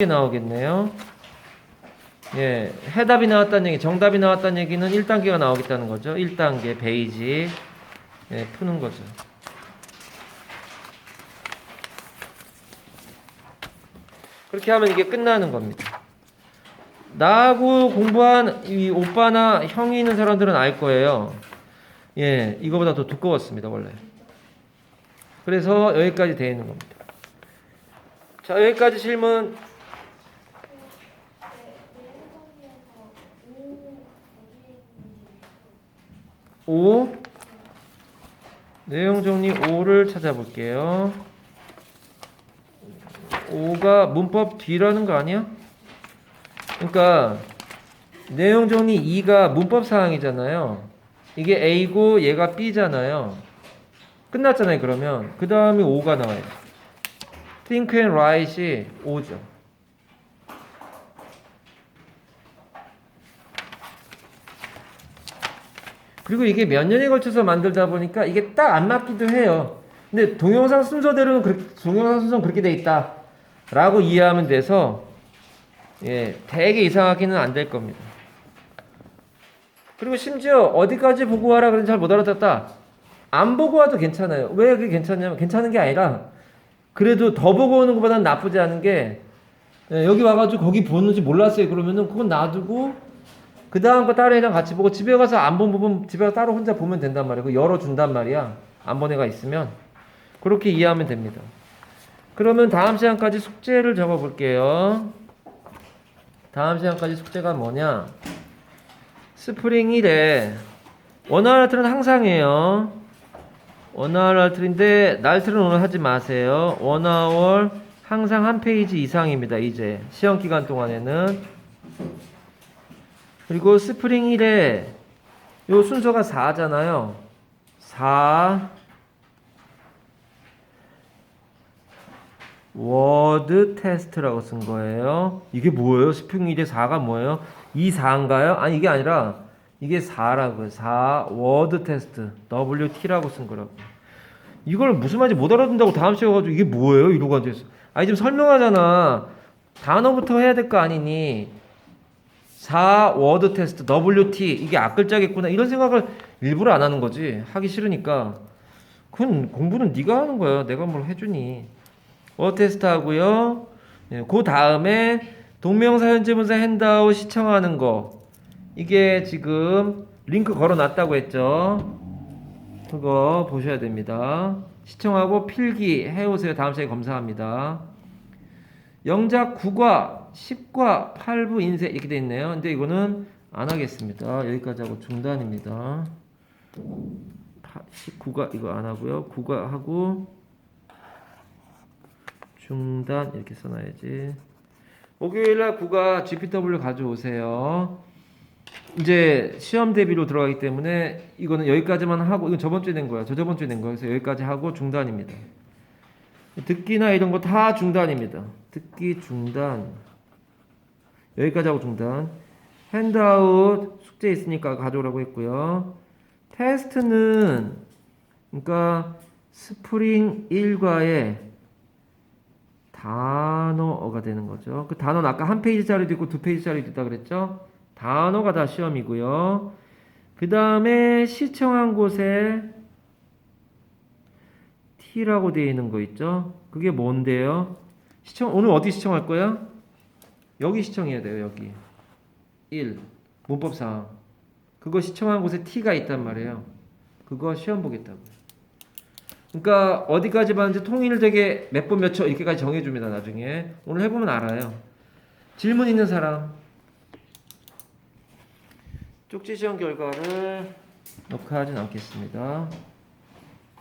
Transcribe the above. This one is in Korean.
게 나오겠네요. 예, 해답이 나왔다는 얘기, 정답이 나왔다는 얘기는 1단계가 나오겠다는 거죠. 1단계 베이지. 예, 푸는 거죠. 그렇게 하면 이게 끝나는 겁니다. 나하고 공부한 이 오빠나 형이 있는 사람들은 알 거예요. 예, 이거보다 더 두꺼웠습니다, 원래. 그래서 여기까지 되어 있는 겁니다. 자, 여기까지 질문 5 내용 정리 5를 찾아볼게요. 5가 문법 뒤라는 거 아니야? 그러니까 내용 정리 2가 문법 사항이잖아요. 이게 A고 얘가 B잖아요. 끝났잖아요, 그러면. 그 다음에 5가 나와요. think and write이 5죠. 그리고 이게 몇 년에 걸쳐서 만들다 보니까 이게 딱 안 맞기도 해요. 근데 동영상 순서대로는 그렇게, 동영상 순서는 그렇게 돼 있다. 라고 이해하면 돼서, 예, 되게 이상하게는 안 될 겁니다. 그리고 심지어 어디까지 보고 와라 그런지 잘 못 알아듣다. 안 보고 와도 괜찮아요. 왜 그게 괜찮냐면, 괜찮은 게 아니라, 그래도 더 보고 오는 것보다는 나쁘지 않은 게, 예, 여기 와가지고 거기 보는지 몰랐어요. 그러면은 그건 놔두고, 그 다음 거 다른 애랑 같이 보고 집에 가서 안 본 부분 집에 가서 따로 혼자 보면 된단 말이야. 그 열어준단 말이야. 안 본 애가 있으면. 그렇게 이해하면 됩니다. 그러면 다음 시간까지 숙제를 적어 볼게요. 다음 시간까지 숙제가 뭐냐? 스프링 1에 원활 알트는 항상이에요. 원활 알트인데 날트는 오늘 하지 마세요. 원아월 항상 한 페이지 이상입니다. 이제 시험 기간 동안에는 그리고 스프링 1에 요 순서가 4잖아요. 4 워드 테스트라고 쓴 거예요. 이게 뭐예요? 스프링 1에 4가 뭐예요? 이 4인가요? 아니 이게 아니라 이게 4라고요. 4 워드 테스트 WT라고 쓴 거라고. 이걸 무슨 말인지 못 알아듣는다고 다음 시간에 가지고 이게 뭐예요? 이러고 앉아있어. 아니 지금 설명하잖아. 단어부터 해야 될 거 아니니. 4 워드 테스트 WT 이게 앞글자겠구나 이런 생각을 일부러 안 하는 거지. 하기 싫으니까. 그건 공부는 네가 하는 거야. 내가 뭘 해주니. 워드 테스트 하고요. 예, 그 다음에 동명사 현재분사 핸드아웃 시청하는 거. 이게 지금 링크 걸어놨다고 했죠. 그거 보셔야 됩니다. 시청하고 필기 해오세요. 다음 시간에 검사합니다. 영작 9과 10과 8부 인쇄 이렇게 돼 있네요. 근데 이거는 안 하겠습니다. 여기까지 하고 중단입니다. 19가 이거 안 하고요. 9가 하고 중단 이렇게 써놔야지. 목요일날 9가 GPW 가져오세요. 이제 시험 대비로 들어가기 때문에 이거는 여기까지만 하고 이건 저번 주에 낸 거야. 저 저번 주에 낸 거야. 그래서 여기까지 하고 중단입니다. 듣기나 이런 거 다 중단입니다. 듣기 중단. 여기까지 하고 중단. 핸드아웃 숙제 있으니까 가져오라고 했고요. 테스트는 그러니까 스프링 1과의 단어가 되는 거죠. 그 단어는 아까 한 페이지짜리도 있고 두 페이지짜리도 있다 그랬죠? 단어가 다 시험이고요. 그 다음에 시청한 곳에 T라고 되어 있는 거 있죠? 그게 뭔데요? 시청 오늘 어디 시청할 거야? 여기 시청해야 돼요. 여기 1 문법상 그거 시청한 곳에 T가 있단 말이에요. 그거 시험 보겠다고. 그러니까 어디까지 봤는지 통일되게 몇번몇초 이렇게까지 정해줍니다. 나중에 오늘 해보면 알아요. 질문 있는 사람 쪽지 시험 결과를 녹화하진 않겠습니다.